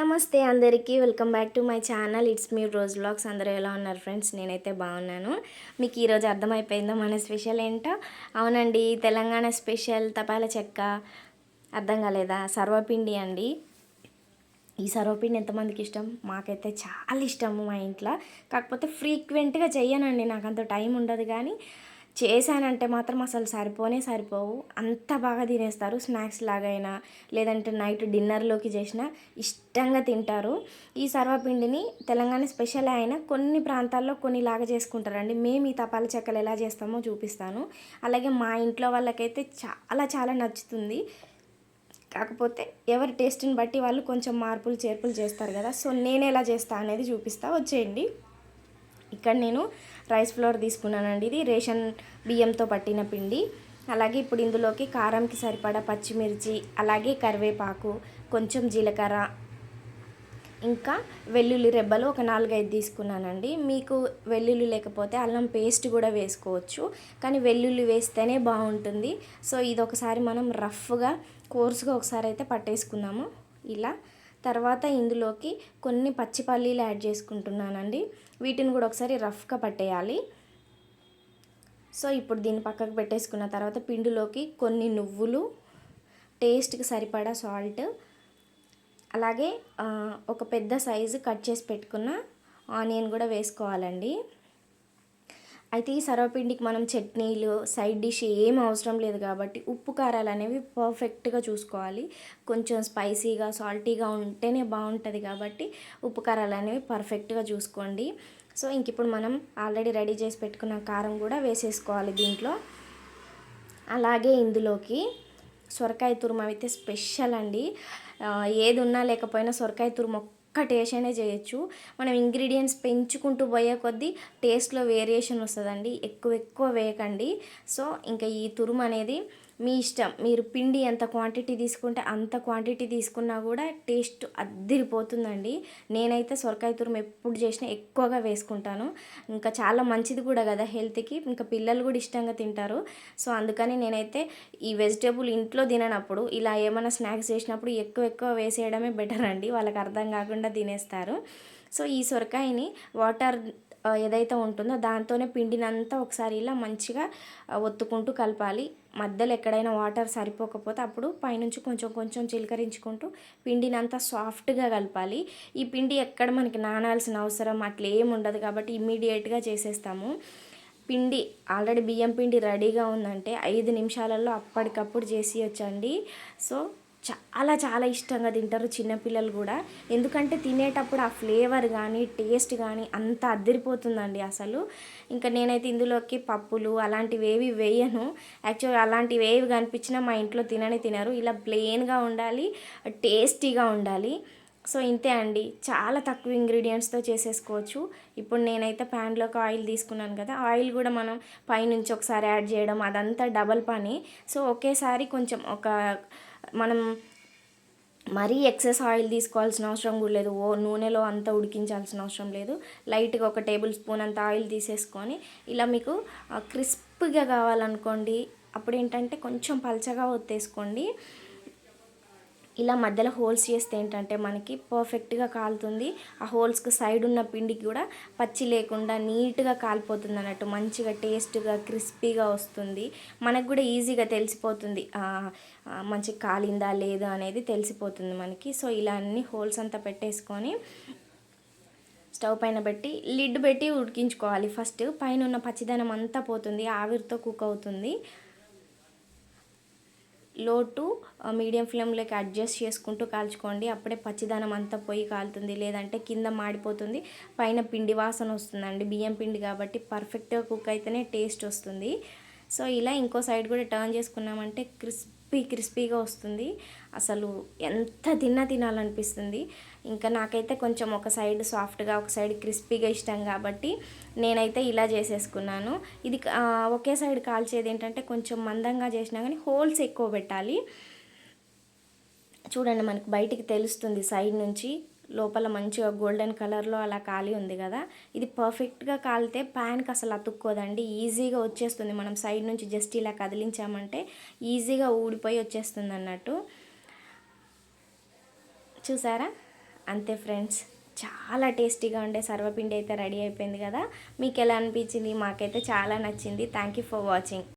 నమస్తే అందరికీ welcome back to my channel. It's me Rose Blogs. అందరూ ఎలా ఉన్నారు ఫ్రెండ్స్? నేనైతే బాగున్నాను. మీకు ఈరోజు అర్థమైపోయిందో మన స్పెషల్ ఏంటో? అవునండి తెలంగాణ స్పెషల్ తపాల చెక్క. అర్థం కాలేదా? సర్వపిండి అండి. ఈ సర్వపిండి ఎంతమందికి ఇష్టం? మాకైతే చాలా ఇష్టము మా ఇంట్లో. కాకపోతే ఫ్రీక్వెంట్గా చెయ్యనండి. నాకు అంత టైం ఉండదు కానీ చేశానంటే మాత్రం అసలు సరిపోనే సరిపోవు. అంత బాగా తినేస్తారు స్నాక్స్ లాగైనా లేదంటే నైట్ డిన్నర్లోకి చేసినా ఇష్టంగా తింటారు. ఈ సర్వపిండిని తెలంగాణ స్పెషల్ అయినా కొన్ని ప్రాంతాల్లో కొన్ని లాగా చేసుకుంటారండి. మేము ఈ తపాల చెక్కలు ఎలా చేస్తామో చూపిస్తాను. అలాగే మా ఇంట్లో వాళ్ళకైతే చాలా చాలా నచ్చుతుంది. కాకపోతే ఎవరి టేస్ట్ని బట్టి వాళ్ళు కొంచెం మార్పులు చేర్పులు చేస్తారు కదా సో నేను ఎలా చేస్తా అనేది చూపిస్తా. వచ్చేయండి. ఇక్కడ నేను రైస్ ఫ్లోర్ తీసుకున్నానండి. ఇది రేషన్ బియ్యంతో పట్టిన పిండి. అలాగే ఇప్పుడు ఇందులోకి కారంకి సరిపడా పచ్చిమిర్చి అలాగే కరివేపాకు కొంచెం జీలకర్ర ఇంకా వెల్లుల్లి రెబ్బలు ఒక నాలుగైదు తీసుకున్నానండి. మీకు వెల్లుల్లి లేకపోతే అల్లం పేస్ట్ కూడా వేసుకోవచ్చు. కానీ వెల్లుల్లి వేస్తేనే బాగుంటుంది. సో ఇది ఒకసారి మనం రఫ్గా కోర్సుగా ఒకసారి అయితే పట్టేసుకుందాము. ఇలా తర్వాత ఇందులోకి కొన్ని పచ్చి పల్లీలు యాడ్ చేసుకుంటున్నానండి. వీటిని కూడా ఒకసారి రఫ్గా పట్టేయాలి. సో ఇప్పుడు దీన్ని పక్కకు పెట్టేసుకున్న తర్వాత పిండిలోకి కొన్ని నువ్వులు టేస్ట్కి సరిపడా సాల్ట్ అలాగే ఒక పెద్ద సైజు కట్ చేసి పెట్టుకున్న ఆనియన్ కూడా వేసుకోవాలండి. అయితే ఈ సర్వపిండికి మనం చట్నీలు సైడ్ డిష్ ఏం అవసరం లేదు కాబట్టి ఉప్పు కారాలు అనేవి పర్ఫెక్ట్గా చూసుకోవాలి. కొంచెం స్పైసీగా సాల్టీగా ఉంటేనే బాగుంటుంది కాబట్టి ఉప్పు కారాలు అనేవి పర్ఫెక్ట్గా చూసుకోండి. సో ఇంక ఇప్పుడు మనం ఆల్రెడీ రెడీ చేసి పెట్టుకున్న కారం కూడా వేసేసుకోవాలి దీంట్లో. అలాగే ఇందులోకి సొరకాయ తురుము అయితే స్పెషల్ అండి. ఏది ఉన్నా లేకపోయినా సొరకాయ తురుము ఒక్క టేస్ట్నే చేయొచ్చు. మనం ఇంగ్రీడియంట్స్ పెంచుకుంటూ పోయే కొద్దీ టేస్ట్లో వేరియేషన్ వస్తుందండి. ఎక్కువ ఎక్కువ వేయకండి. సో ఇంకా ఈ తురుము అనేది మీ ఇష్టం. మీరు పిండి ఎంత క్వాంటిటీ తీసుకుంటే అంత క్వాంటిటీ తీసుకున్నా కూడా టేస్ట్ అద్దిరిపోతుందండి. నేనైతే సొరకాయ తురుము ఎప్పుడు చేసినా ఎక్కువగా వేసుకుంటాను. ఇంకా చాలా మంచిది కూడా కదా హెల్త్కి ఇంకా పిల్లలు కూడా ఇష్టంగా తింటారు. సో అందుకని నేనైతే ఈ వెజిటేబుల్ ఇంట్లో తిననప్పుడు ఇలా ఏమైనా స్నాక్స్ చేసినప్పుడు ఎక్కువ ఎక్కువ వేసేయడమే బెటర్ అండి. వాళ్ళకి అర్థం కాకుండా తినేస్తారు. సో ఈ సొరకాయని వాటర్ ఏదైతే ఉంటుందో దాంతోనే పిండినంతా ఒకసారి ఇలా మంచిగా ఒత్తుకుంటూ కలపాలి. మధ్యలో ఎక్కడైనా వాటర్ సరిపోకపోతే అప్పుడు పైనుంచి కొంచెం కొంచెం చిలకరించుకుంటూ పిండినంతా సాఫ్ట్గా కలపాలి. ఈ పిండి ఎక్కడ మనకి నానాల్సిన అవసరం అట్లా ఏమి ఉండదు కాబట్టి ఇమ్మీడియట్గా చేసేస్తాము. పిండి ఆల్రెడీ బియ్యం పిండి రెడీగా ఉందంటే ఐదు నిమిషాలలో అప్పటికప్పుడు చేసి వచ్చండి. సో చాలా చాలా ఇష్టంగా తింటారు చిన్నపిల్లలు కూడా. ఎందుకంటే తినేటప్పుడు ఆ ఫ్లేవర్ కానీ టేస్ట్ కానీ అంత అద్దరిపోతుందండి అసలు. ఇంకా నేనైతే ఇందులోకి పప్పులు అలాంటివి ఏవి వేయను. యాక్చువల్గా అలాంటివి ఏవి కనిపించినా మా ఇంట్లో తినని తినరు. ఇలా ప్లెయిన్గా ఉండాలి టేస్టీగా ఉండాలి. సో ఇంతే అండి. చాలా తక్కువ ఇంగ్రీడియంట్స్తో చేసేసుకోవచ్చు. ఇప్పుడు నేనైతే ప్యాన్లోకి ఆయిల్ తీసుకున్నాను కదా ఆయిల్ కూడా మనం పైనుంచి ఒకసారి యాడ్ చేయడం అదంతా డబల్ పని. సో ఒకేసారి కొంచెం ఒక మనం మరీ ఎక్సెస్ ఆయిల్ తీసుకోవాల్సిన అవసరం కూడా లేదు. ఓ నూనెలో అంతా ఉడికించాల్సిన అవసరం లేదు. లైట్గా ఒక టేబుల్ స్పూన్ అంత ఆయిల్ తీసేసుకొని ఇలా మీకు క్రిస్ప్గా కావాలనుకోండి అప్పుడు ఏంటంటే కొంచెం పలచగా ఒత్తేసుకోండి. ఇలా మధ్యలో హోల్స్ చేస్తే ఏంటంటే మనకి పర్ఫెక్ట్గా కాలుతుంది. ఆ హోల్స్కి సైడ్ ఉన్న పిండికి కూడా పచ్చి లేకుండా నీట్గా కాలిపోతుంది అన్నట్టు మంచిగా టేస్ట్గా క్రిస్పీగా వస్తుంది. మనకు కూడా ఈజీగా తెలిసిపోతుంది. మంచి కాలిందా లేదా అనేది తెలిసిపోతుంది మనకి. సో ఇలా అన్ని హోల్స్ అంతా పెట్టేసుకొని స్టవ్ పైన పెట్టి లిడ్ పెట్టి ఉడికించుకోవాలి. ఫస్ట్ పైన ఉన్న పచ్చిదనం అంతా పోతుంది. ఆవిరితో కుక్ అవుతుంది. లో టు మీడియం ఫ్లేమ్లోకి అడ్జస్ట్ చేసుకుంటూ కాల్చుకోండి. అప్పుడే పచ్చిదనం అంతా పోయి కాలుతుంది. లేదంటే కింద మాడిపోతుంది. పైన పిండి వాసన వస్తుందండి. బియ్యం పిండి కాబట్టి పర్ఫెక్ట్గా కుక్ అయితేనే టేస్ట్ వస్తుంది. సో ఇలా ఇంకో సైడ్ కూడా టర్న్ చేసుకున్నామంటే క్రిస్ప్ క్రిస్పీ క్రిస్పీగా వస్తుంది. అసలు ఎంత తిన్నా తినాలనిపిస్తుంది. ఇంకా నాకైతే కొంచెం ఒక సైడ్ సాఫ్ట్గా ఒక సైడ్ క్రిస్పీగా ఇష్టం కాబట్టి నేనైతే ఇలా చేసేసుకున్నాను. ఇది ఒకే సైడ్ కాల్చేది ఏంటంటే కొంచెం మందంగా చేసినా కానీ హోల్స్ ఎక్కువ పెట్టాలి. చూడండి మనకు బయటికి తెలుస్తుంది సైడ్ నుంచి లోపల మంచిగా గోల్డెన్ కలర్లో అలా కాలి ఉంది కదా. ఇది పర్ఫెక్ట్గా కాలితే ప్యాన్కి అసలు అతుక్కోదండి. ఈజీగా వచ్చేస్తుంది. మనం సైడ్ నుంచి జస్ట్ ఇలా కదిలించామంటే ఈజీగా ఊడిపోయి వచ్చేస్తుంది అన్నట్టు. చూసారా? అంతే ఫ్రెండ్స్. చాలా టేస్టీగా ఉండే సర్వపిండి అయితే రెడీ అయిపోయింది కదా. మీకు ఎలా అనిపించింది? మాకైతే చాలా నచ్చింది. Thank you for watching.